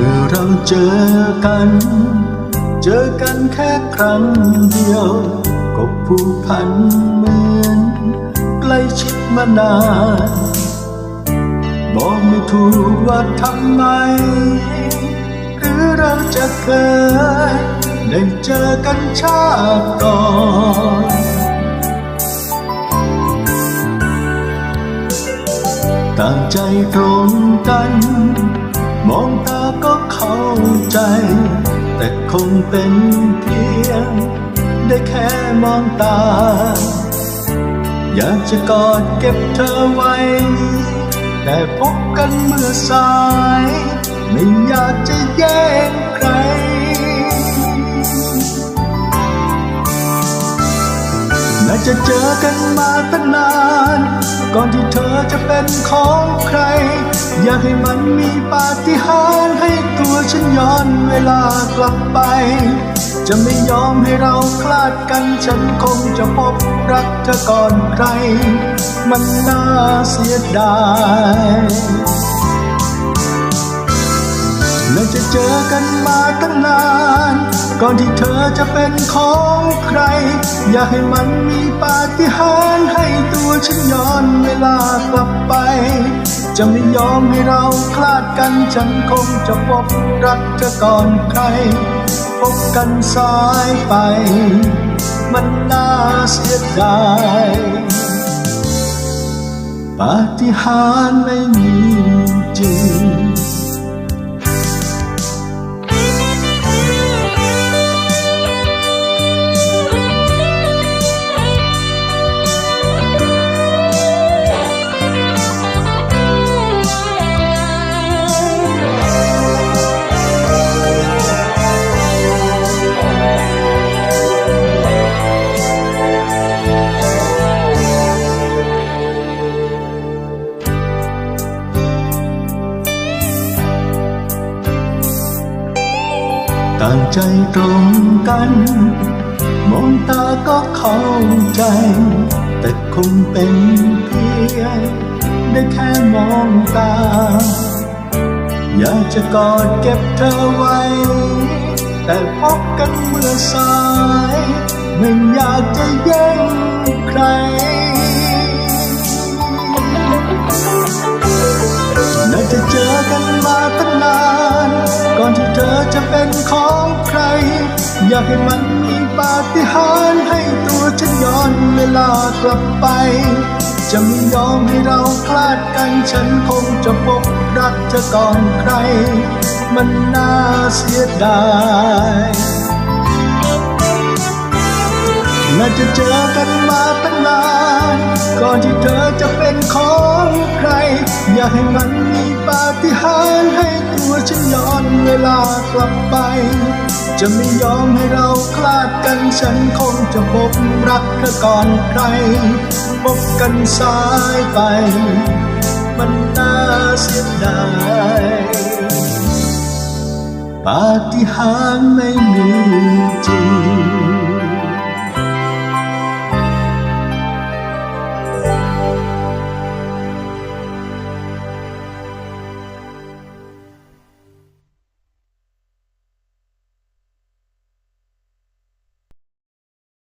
มื่อเราเจอกัน เจอกันแค่ครั้งเดียว ก็ผูกพันเหมือน ใกล้ชิดมานานบอกไม่ถูกว่าทำไม หรือเราจะเคยได้เจอกันชาติก่อนต่างใจตรงกัน มองตาก็เข้าใจ แต่คงเป็นเพียง ได้แค่มองตา อยากจะกอดเก็บเธอไว้ แต่พบกันเมื่อสาย ไม่อยากจะแย่ น่าจะเจอกันมาตั้งนาน ก่อนที่เธอจะเป็นของใคร อยากให้มันมีปาฏิหาริย์ให้ตัวฉันย้อนเวลากลับไป จะไม่ยอมให้เราคลาดกันฉันคงจะพบรักเธอก่อนใคร มันน่าเสียดาย น่าจะเจอกันมาตั้งนาน ก่อนที่เธอจะเป็นของใคร อยากให้มันมีปาฏิหาริย์ให้ตัวฉันย้อนเวลากลับไป จะไม่ยอมให้เราคลาดกันฉันคงจะพบรักเธอก่อนใคร พบกันสายไป มันน่าเสียดายปาฏิหาริย์ไม่มีจริง ต่างใจตรงกัน มองตาก็เข้าใจ แต่คงเป็นเพียงได้แค่มองตา อยากจะกอดเก็บเธอไว้ แต่พบกันเมื่อสาย ไม่อยากจะแย่งใคร เป็นของใคร อยากให้มันมีปาฏิหาริย์ให้ตัวฉันย้อนเวลากลับไป จะไม่ยอมให้เราคลาดกันฉันคงจะพบรักเธอก่อนใคร มันน่าเสียดาย น่าจะเจอกันมาตั้งนานก่อนที่เธอจะเป็นของใคร อยากให้มันมีปาฏิหาริย์ให้ตัวฉันย้อนเวลากลับไป จะไม่ยอมให้เราคลาดกันฉันคงจะพบรักเธอก่อนใคร พบกันสายไป มันน่าเสียดายปาฏิหาริย์ไม่มีจริง